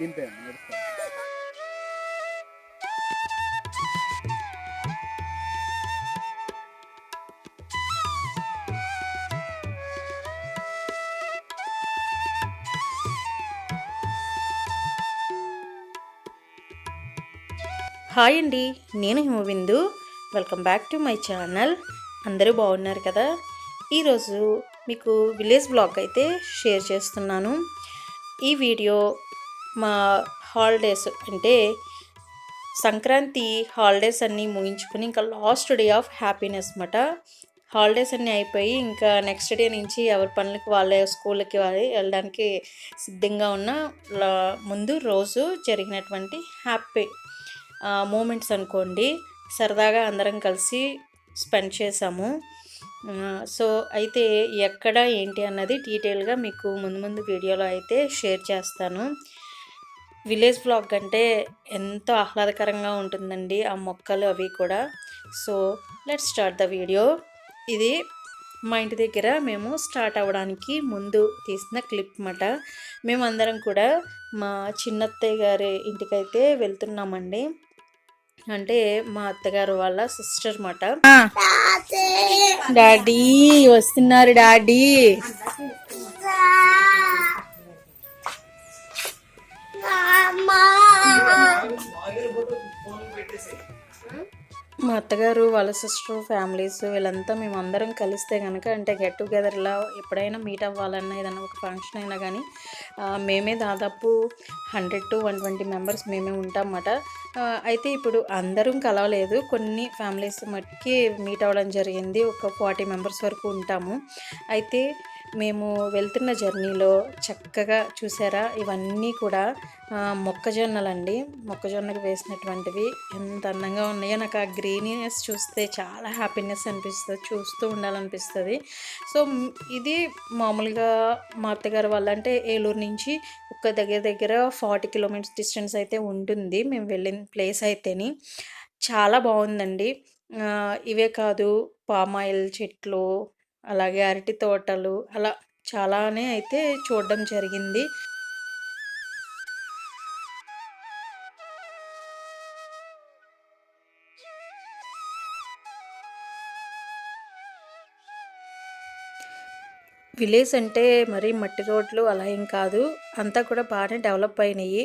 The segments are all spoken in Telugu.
దింపేయండి నడుస్తాను హాయ్ అండి నేను Himabindu welcome back to my channel అందరూ బాగున్నారు కదా? ఈరోజు మీకు విలేజ్ బ్లాగ్ అయితే షేర్ చేస్తున్నాను. ఈ వీడియో మా హాలిడేస్ అంటే సంక్రాంతి హాలిడేస్ అన్నీ ముగించుకుని ఇంకా లాస్ట్ డే ఆఫ్ హ్యాపీనెస్ అన్నమాట. హాలిడేస్ అన్నీ అయిపోయి ఇంకా నెక్స్ట్ డే నుంచి ఎవరి పనులకి వాళ్ళే స్కూల్కి వెళ్ళడానికి సిద్ధంగా ఉన్న లా- ముందు రోజు జరిగినటువంటి హ్యాపీ మూమెంట్స్ అనుకోండి. సరదాగా అందరం కలిసి స్పెండ్ చేసాము. సో అయితే ఎక్కడ ఏంటి అన్నది డీటెయిల్గా మీకు ముందు ముందు వీడియోలో అయితే షేర్ చేస్తాను. విలేజ్ వ్లాగ్ అంటే ఎంతో ఆహ్లాదకరంగా ఉంటుందండి ఆ మొక్కలు అవి కూడా. So let start the video ఇది మా ఇంటి దగ్గర మేము స్టార్ట్ అవ్వడానికి ముందు తీసిన క్లిప్ మాట. మేమందరం కూడా మా చిన్నత్తయ్య గారి ఇంటికైతే వెళ్తున్నామండి. అంటే మా అత్తగారు వాళ్ళ సిస్టర్ మాట. డాడీ వస్తున్నారు డాడీ మా అత్తగారు వాళ్ళ సిస్టర్ ఫ్యామిలీస్ వీళ్ళంతా మేము అందరం కలిస్తే కనుక అంటే గెట్ టుగెదర్లా ఎప్పుడైనా మీట్ అవ్వాలన్నా ఏదైనా ఒక ఫంక్షన్ అయినా కానీ మేమే దాదాపు hundred to one twenty members మేమే ఉంటామన్నమాట అయితే ఇప్పుడు అందరం కలవలేదు. కొన్ని ఫ్యామిలీస్ మట్టుకి మీట్ అవ్వడం జరిగింది. ఒక ఫార్టీ మెంబర్స్ వరకు ఉంటాము. అయితే మేము వెళ్తున్న జర్నీలో చక్కగా చూసారా? ఇవన్నీ కూడా మొక్కజొన్నలండి. మొక్కజొన్నకు వేసినటువంటివి ఎంత అందంగా ఉన్నాయో నాకు ఆ గ్రీనీనెస్ చూస్తే చాలా హ్యాపీనెస్ అనిపిస్తుంది. చూస్తూ ఉండాలనిపిస్తుంది. సో ఇది మామూలుగా మా అత్తగారు వాళ్ళ అంటే ఏలూరు నుంచి ఒక దగ్గర దగ్గర ఫార్టీ కిలోమీటర్స్ డిస్టెన్స్ అయితే ఉంటుంది. మేము వెళ్ళిన ప్లేస్ అయితేని. చాలా బాగుందండి. ఇవే కాదు పామాయిల్ చెట్లు అలాగే అరటి తోటలు అలా చాలానే అయితే చూడడం జరిగింది. విలేజ్ అంటే మరీ మట్టి రోడ్లు అలా ఏం కాదు. అంతా కూడా బాగానే డెవలప్ అయినాయి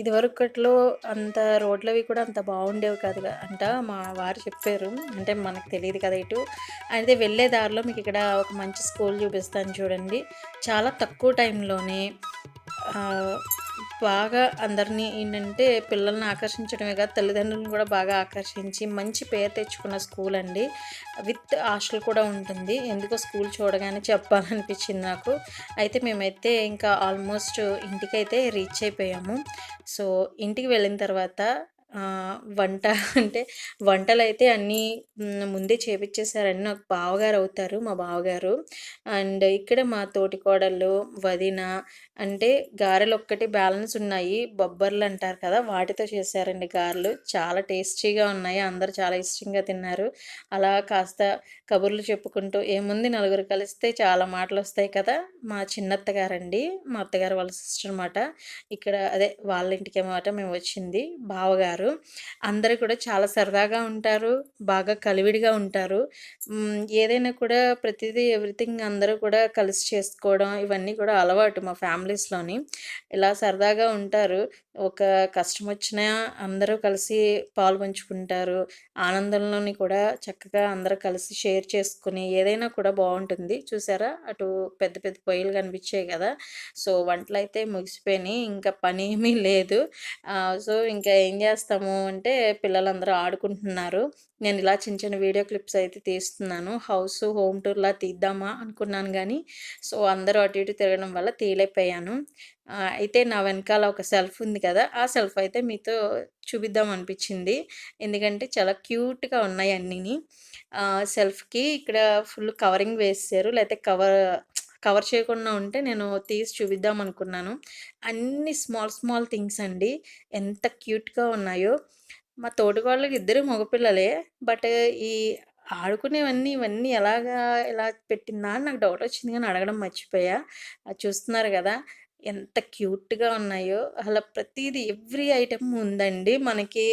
ఇదివరకట్లో అంత రోడ్లు అవి కూడా అంత బాగుండేవి కాదు అంట మా వారు చెప్పారు. అంటే మనకు తెలియదు కదా ఇటు. అయితే వెళ్ళే దారిలో మీకు ఇక్కడ ఒక మంచి స్కూల్ చూపిస్తాను చూడండి. చాలా తక్కువ టైంలోనే బాగా అందరినీ ఏంటంటే పిల్లల్ని ఆకర్షించడమే కాదు తల్లిదండ్రులను కూడా బాగా ఆకర్షించి మంచి పేరు తెచ్చుకున్న స్కూల్ అండి. విత్ హాస్టల్ కూడా ఉంటుంది. ఎందుకో స్కూల్ చూడగానే చెప్పాలనిపించింది నాకు. అయితే మేమైతే ఇంకా ఆల్మోస్ట్ ఇంటికైతే రీచ్ అయిపోయాము. సో ఇంటికి వెళ్ళిన తర్వాత వంట అంటే వంటలు అయితే అన్నీ ముందే చేపించేసారండి నాకు బావగారు అవుతారు మా బావగారు. అండ్ ఇక్కడ మా తోటి కోడళ్ళు వదిన అంటే గారెలు ఒక్కటి బ్యాలెన్స్ ఉన్నాయి. బొబ్బర్లు అంటారు కదా వాటితో చేశారండి గారెలు. చాలా టేస్టీగా ఉన్నాయి. అందరూ చాలా ఇష్టంగా తిన్నారు. అలా కాస్త కబుర్లు చెప్పుకుంటూ ఏముంది నలుగురు కలిస్తే చాలా మాటలు వస్తాయి కదా మా చిన్నత్త గారండి మా అత్తగారు వాళ్ళ సిస్టర్ అనమాట ఇక్కడ అదే వాళ్ళ ఇంటికి అన్నమాట మేము వచ్చింది బావగారు. అందరూ కూడా చాలా సరదాగా ఉంటారు బాగా కలివిడిగా ఉంటారు. ఏదైనా కూడా ప్రతిదీ ఎవ్రీథింగ్ అందరూ కూడా కలిసి చేసుకోవడం ఇవన్నీ కూడా అలవాటు మా ఫ్యామిలీ ఫ్యామిలీస్లోని ఇలా సరదాగా ఉంటారు. ఒక కష్టం వచ్చినా అందరూ కలిసి పాలు పంచుకుంటారు. ఆనందంలోని కూడా చక్కగా అందరూ కలిసి షేర్ చేసుకుని ఏదైనా కూడా బాగుంటుంది చూసారా? అటు పెద్ద పెద్ద పొయ్యిలు కనిపించాయి కదా? సో వంటలు అయితే ముగిసిపోయినాయి. ఇంకా పని ఏమీ లేదు సో ఇంకా ఏం చేస్తాము అంటే పిల్లలందరూ ఆడుకుంటున్నారు. నేను ఇలా చిన్న చిన్న వీడియో క్లిప్స్ అయితే తీస్తున్నాను. హౌస్ హోమ్ టూర్లా తీద్దామా అనుకున్నాను కానీ సో అందరూ అటు ఇటు తిరగడం వల్ల తీయలేకపోయాను. అయితే నా వెనకాల ఒక సెల్ఫ్ ఉంది కదా! ఆ సెల్ఫ్ అయితే మీతో చూపిద్దాం అనిపించింది. ఎందుకంటే చాలా క్యూట్గా ఉన్నాయి అన్నీని. సెల్ఫ్కి ఇక్కడ ఫుల్ కవరింగ్ వేసారు. లేకపోతే కవర్ కవర్ చేయకుండా ఉంటే నేను తీసి చూపిద్దాం అనుకున్నాను. అన్ని స్మాల్ స్మాల్ థింగ్స్ అండి. ఎంత క్యూట్గా ఉన్నాయో. మా తోటికోళ్ళకి ఇద్దరు మగపిల్లలే. బట్ ఈ ఆడుకునేవన్నీ ఇవన్నీ ఎలాగా ఇలా పెట్టిందా అని నాకు డౌట్ వచ్చింది. కానీ అడగడం మర్చిపోయా. అది చూస్తున్నారు కదా! ఎంత క్యూట్‌గా ఉన్నాయో. అలా ప్రతిదీ ఎవ్రీ ఐటెం ఉందండి. మనకి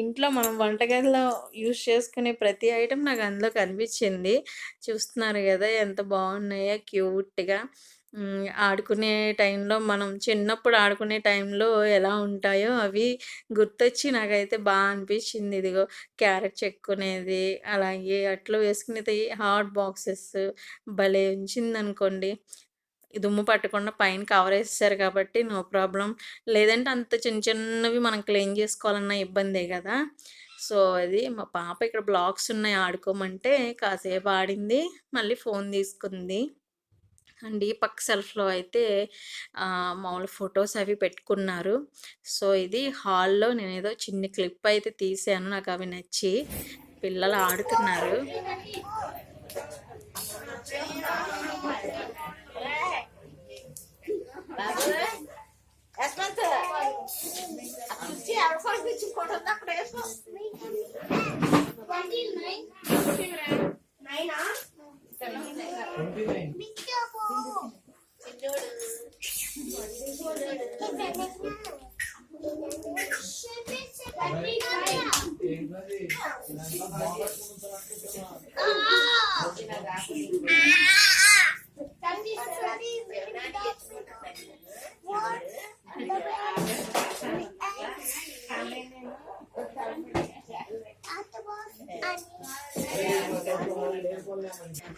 ఇంట్లో మనం వంటగదిలో యూజ్ చేసుకునే ప్రతి ఐటెం నాకు అందులో కనిపించింది. చూస్తున్నారు కదా ఎంత బాగున్నాయో క్యూట్‌గా. ఆడుకునే టైంలో మనం చిన్నప్పుడు ఆడుకునే టైంలో ఎలా ఉంటాయో అవి గుర్తొచ్చి నాకైతే బాగా అనిపించింది. ఇదిగో క్యారెట్ చెక్కునేది, అలాగే అట్లు వేసుకునేది హాట్ బాక్సెస్ భలే ఉంచిందనుకోండి. దుమ్ము పట్టకుండా పైన కవరేసేసారు కాబట్టి నో ప్రాబ్లం లేదంటే అంత చిన్న చిన్నవి మనం క్లీన్ చేసుకోవాలన్న ఇబ్బందే కదా సో, అది మా పాప ఇక్కడ బ్లాక్స్ ఉన్నాయి ఆడుకోమంటే కాసేపు ఆడింది. మళ్ళీ ఫోన్ తీసుకుంది. అండ్ ఈ పక్క సెల్ఫ్‌లో అయితే మామూలు ఫొటోస్ అవి పెట్టుకున్నారు. సో, ఇది హాల్‌లో నేనేదో చిన్ని క్లిప్ అయితే తీసాను నాకు అవి నచ్చి. పిల్లలు ఆడుతున్నారు.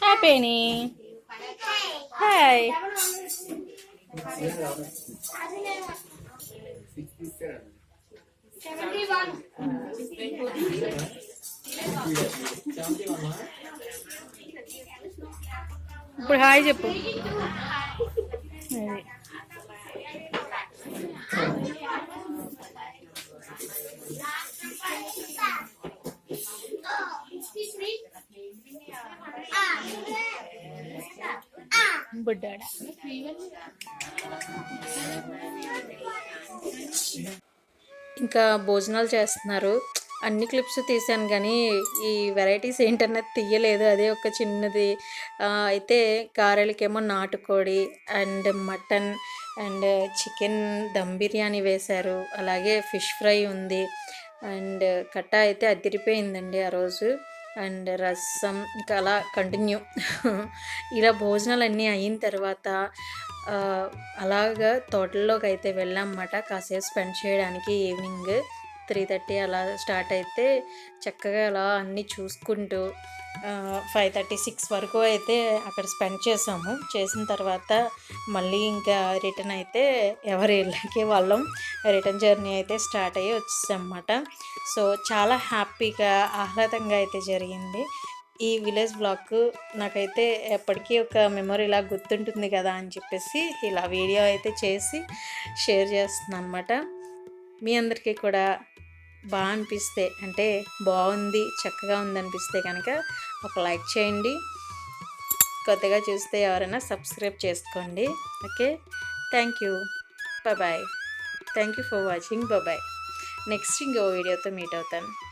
హాయ్ పేని. హాయ్. ఇప్పుడు హాయ్ చెప్పు. అది. ఇంకా భోజనాలు చేస్తున్నారు. అన్ని క్లిప్స్ తీశాను కానీ ఈ వెరైటీస్ ఏంటన్నది తీయలేదు. అదే ఒక చిన్నది అయితే గారెలకేమో నాటుకోడి and mutton and chicken dum biryani వేశారు. అలాగే ఫిష్ ఫ్రై ఉంది. అండ్ కట్ట అయితే అదిరిపోయిందండి ఆ రోజు. అండ్ రసం ఇంకా అలా కంటిన్యూ. ఇలా భోజనాలు అన్నీ అయిన తర్వాత అలాగా తోటల్లోకి అయితే వెళ్ళాం వెళ్ళామన్నమాట. కాసేపు స్పెండ్ చేయడానికి ఈవినింగ్ 3:30 అలా స్టార్ట్ అయితే చక్కగా అలా అన్నీ చూసుకుంటూ ఫైవ్ థర్టీ సిక్స్ వరకు అయితే అక్కడ స్పెండ్ చేసాము. చేసిన తర్వాత మళ్ళీ ఇంకా రిటర్న్ అయితే ఎవరి ఇళ్ళకి వాళ్ళం రిటర్న్ జర్నీ అయితే స్టార్ట్ అయ్యి వచ్చేసామన్నమాట. సో, చాలా హ్యాపీగా, ఆహ్లాదంగా అయితే జరిగింది. ఈ విలేజ్ బ్లాక్ నాకైతే ఎప్పటికీ ఒక మెమొరీ ఇలా గుర్తుంటుంది కదా! అని చెప్పేసి ఇలా వీడియో అయితే చేసి షేర్ చేస్తున్నానన్నమాట. మీ అందరికీ కూడా బాగా అనిపిస్తే అంటే బాగుంది చక్కగా ఉందనిపిస్తే కనుక ఒక లైక్ చేయండి. కొత్తగా చూస్తే ఎవరైనా సబ్స్క్రైబ్ చేసుకోండి. Okay. Thank you. Bye bye. Thank you for watching. Bye. Next ఇంకో వీడియోతో మీట్ అవుతాను.